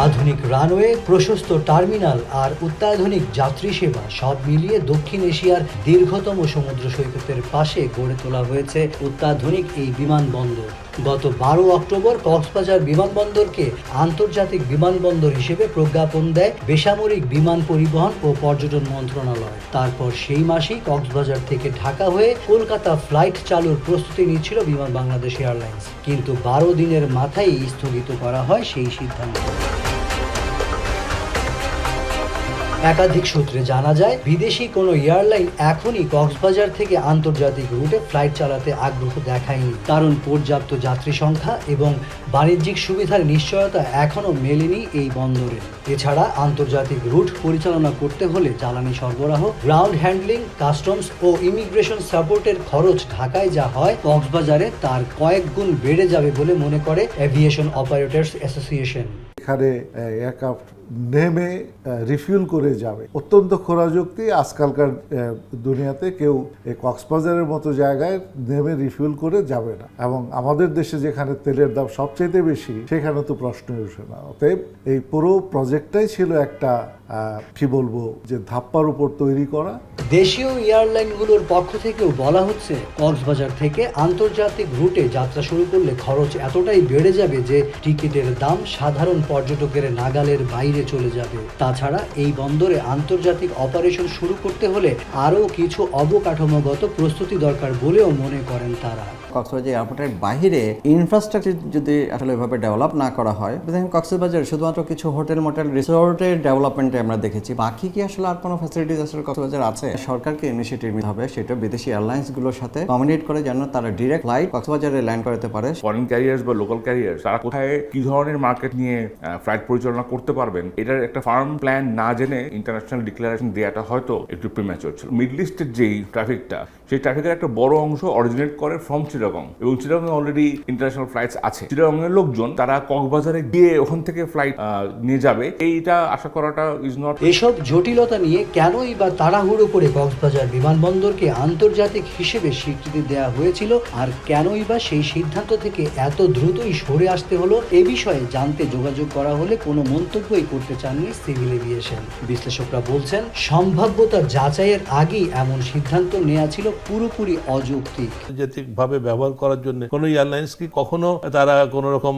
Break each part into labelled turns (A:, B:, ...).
A: আধুনিক রানওয়ে, প্রশস্ত টার্মিনাল আর অত্যাধুনিক যাত্রী সেবা সব মিলিয়ে দক্ষিণ এশিয়ার দীর্ঘতম সমুদ্র সৈকতের পাশে গড়ে তোলা হয়েছে অত্যাধুনিক এই বিমানবন্দর। গত বারো অক্টোবর কক্সবাজার বিমানবন্দরকে আন্তর্জাতিক বিমানবন্দর হিসেবে প্রজ্ঞাপন দেয় বেসামরিক বিমান পরিবহন ও পর্যটন মন্ত্রণালয়। তারপর সেই মাসেই কক্সবাজার থেকে ঢাকা হয়ে কলকাতা ফ্লাইট চালুর প্রস্তুতি নিচ্ছিল বিমান বাংলাদেশ এয়ারলাইন্স। কিন্তু বারো দিনের মাথায় স্থগিত করা হয় সেই সিদ্ধান্ত। একাধিক সূত্রে জানা যায়, বিদেশি কোনো এয়ারলাইন এখনই কক্সবাজার থেকে আন্তর্জাতিক রুটে ফ্লাইট চালাতে আগ্রহ দেখায়নি। কারণ পর্যাপ্ত যাত্রী সংখ্যা এবং বাণিজ্যিক সুবিধার নিশ্চয়তা এখনও মেলেনি এই বন্দরে। এছাড়া আন্তর্জাতিক রুট পরিচালনা করতে হলে জ্বালানি সরবরাহ, গ্রাউন্ড হ্যান্ডলিং, কাস্টমস ও ইমিগ্রেশন সাপোর্টের খরচ ঢাকায় যা হয়, কক্সবাজারে তার কয়েক গুণ বেড়ে যাবে বলে মনে করে এভিয়েশন অপারেটর্স অ্যাসোসিয়েশন।
B: এখানে এয়ারক্রাফট নেমে রিফিউল করে যাবে। অত্যন্ত খোরাযুক্তি আজকালকার দুনিয়াতে কেউ কক্সবাজারের মতো জায়গায় নেমে রিফিউল করে যাবে না। এবং আমাদের দেশে যেখানে তেলের দাম সবচেয়ে বেশি, সেখানে তো প্রশ্নই ওঠে না। অতএব এই পুরো প্রজেক্টটাই ছিল একটা কি বলব যে ধাপ্পার উপর তৈরি করা।
A: দেশীয় এয়ারলাইনগুলোর পক্ষ থেকেও বলা হচ্ছে কক্সবাজার থেকে আন্তর্জাতিক রুটে যাত্রা শুরু করলে খরচ এতটাই বেড়ে যাবে যে টিকিটের দাম সাধারণ পর্যটকের নাগালের বাইরে চলে যাবে। তাছাড়া এই বন্দরে আন্তর্জাতিক অপারেশন শুরু করতে হলে আরও কিছু অবকাঠামোগত প্রস্তুতি দরকার বলেও মনে করেন তারা।
C: কক্সবাজার এয়ারপোর্টের বাইরে ইনফ্রাস্ট্রাকচার যদি আসলে এভাবে ডেভেলপ না করা হয় কক্সবাজার শুধুমাত্র কিছু হোটেল মোটেল রিসোর্টের ডেভেলপমেন্টে আমরা দেখেছি। বাকি কি আসলে আর কোনো ফ্যাসিলিটিস আসলে কক্সবাজার আছে? সরকারকে ইনিশিয়েটিভ নিতে হবে, সেটা বিদেশি এয়ারলাইন্সগুলোর সাথে কমিউনিকেট করে যেন তারা ডিরেক্ট ফ্লাইট কক্সবাজারে ল্যান্ড করতে পারে।
D: ফরেন ক্যারিয়ার্স বা লোকাল ক্যারিয়ার্স তারা কোথায়, কি ধরনের মার্কেট নিয়ে ফ্লাইট পরিচালনা করতে পারবেন, এটার একটা ফার্ম প্ল্যান না জেনে ইন্টারন্যাশনাল ডিক্লারেশন দেওয়াটা হয়তো একটু প্রিম্যাচুর ছিল। মিডল ইস্টের যেই ট্রাফিকটা সেই ট্রাফিকের একটা বড় অংশ অরিজিনেট করে ফ্রম চিটাগং এবং চিটাগং অলরেডি ইন্টারন্যাশনাল ফ্লাইটস আছে। চিটাগং এর লোকজন, তারা কক্সবাজারে গিয়ে ওখান থেকে ফ্লাইট নিয়ে যাবে। এইটা আশা করাটা ইজ নট
A: এসব জটিলতা নিয়ে কেনই বা তাড়াহুড়ো করে কক্সবাজার বিমানবন্দরকে আন্তর্জাতিক হিসেবে স্বীকৃতি দেওয়া হয়েছিল? আর কেনই বা সেই সিদ্ধান্ত থেকে এত দ্রুতই সরে আসতে হলো? এ বিষয়ে জানতে যোগাযোগ করা হলে কোনো মন্তব্যই করতে চাননি সিভিল এভিয়েশন। বিশ্লেষকরা বলছেন সম্ভাব্যতা যাচাইয়ের আগেই এমন সিদ্ধান্ত নেওয়া ছিল পুরোপুরি অযৌক্তিক।
E: আন্তর্জাতিক ভাবে ব্যবহার করার জন্য কোনো এয়ারলাইন্স কি কখনো তারা কোনো রকম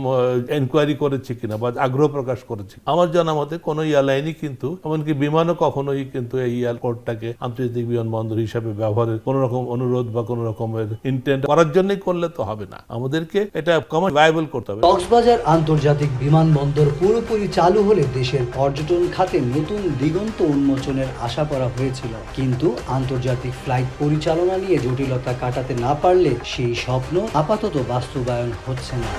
E: এনকোয়ারি করেছে কিনা বা আগ্রহ প্রকাশ করেছে আমার জানা মতে কোনো এয়ারলাইনই কিন্তু এমনকি বিমানও কখনোই কিন্তু এই এয়ারপোর্টটাকে আন্তর্জাতিক বিমানবন্দর হিসাবে ব্যবহারের কোনো রকম অনুরোধ বা কোনো রকমের ইন্টেন্ট করার জন্যই করলে তো হবে না। আমাদেরকে এটা কমার ভাইবল করতে হবে।
A: কক্সবাজার আন্তর্জাতিক বিমানবন্দর পুরোপুরি চালু হলে দেশের পর্যটন খাতে নতুন দিগন্ত উন্মোচনের আশা করা হয়েছিল। কিন্তু আন্তর্জাতিক ফ্লাইট পরিচালনা নিয়ে জটিলতা কাটাতে না পারলে সেই স্বপ্ন আপাতত বাস্তবায়ন হচ্ছে না।